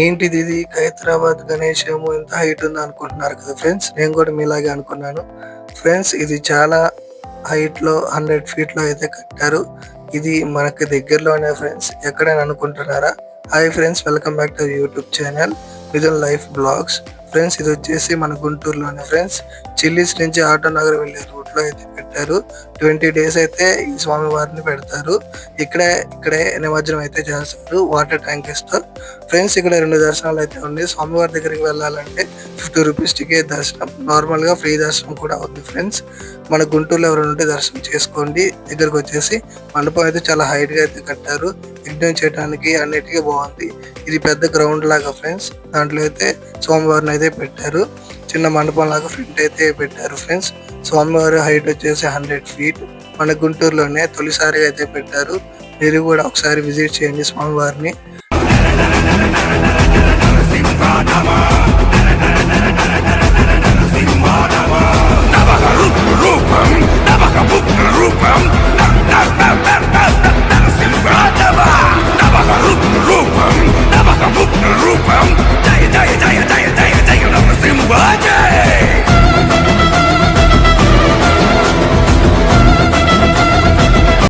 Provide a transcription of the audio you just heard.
ఏంటిది ఇది? హైదరాబాద్ గణేశము ఇంత హైట్ ఉంది అనుకుంటున్నారు కదా ఫ్రెండ్స్ నేను కూడా మీలాగే అనుకున్నాను. ఫ్రెండ్స్ ఇది చాలా హైట్లో హండ్రెడ్ ఫీట్లో అయితే కట్టారు. ఇది మనకి దగ్గరలోనే ఫ్రెండ్స్ ఎక్కడైనా అనుకుంటున్నారా? Hi friends welcome back to YouTube channel Mithun life vlogs. Friends ఇది వచ్చేసి మన గుంటూరులోనే ఫ్రెండ్స్ చిల్లీస్ నుంచి ఆటో నగర్ వెళ్ళే లో అయితే పెట్టారు. ట్వంటీ డేస్ అయితే ఈ స్వామి వారిని పెడతారు. ఇక్కడే ఇక్కడే నిమజ్జనం అయితే చేస్తారు వాటర్ ట్యాంకర్స్తో ఫ్రెండ్స్ ఇక్కడ రెండు దర్శనాలు అయితే ఉన్నాయి. స్వామివారి దగ్గరికి వెళ్ళాలంటే ఫిఫ్టీ రూపీస్ టికెట్ దర్శనం. నార్మల్గా ఫ్రీ దర్శనం కూడా ఉంది ఫ్రెండ్స్. మన గుంటూరులో ఎవరైనా ఉంటే దర్శనం చేసుకోండి. దగ్గరకు వచ్చేసి మండపం అయితే చాలా హైట్గా అయితే కట్టారు. యజ్ఞం చేయడానికి అన్నిటికీ బాగుంది. ఇది పెద్ద గ్రౌండ్ లాగా ఫ్రెండ్స్. దాంట్లో అయితే స్వామివారిని అయితే పెట్టారు. చిన్న మండపం లాగా ఫ్రంట్ అయితే పెట్టారు ఫ్రెండ్స్. స్వామివారి హైట్ వచ్చేసి హండ్రెడ్ ఫీట్. మన గుంటూరులోనే తొలిసారిగా అయితే పెట్టారు. మీరు కూడా ఒకసారి విజిట్ చేయండి స్వామివారిని.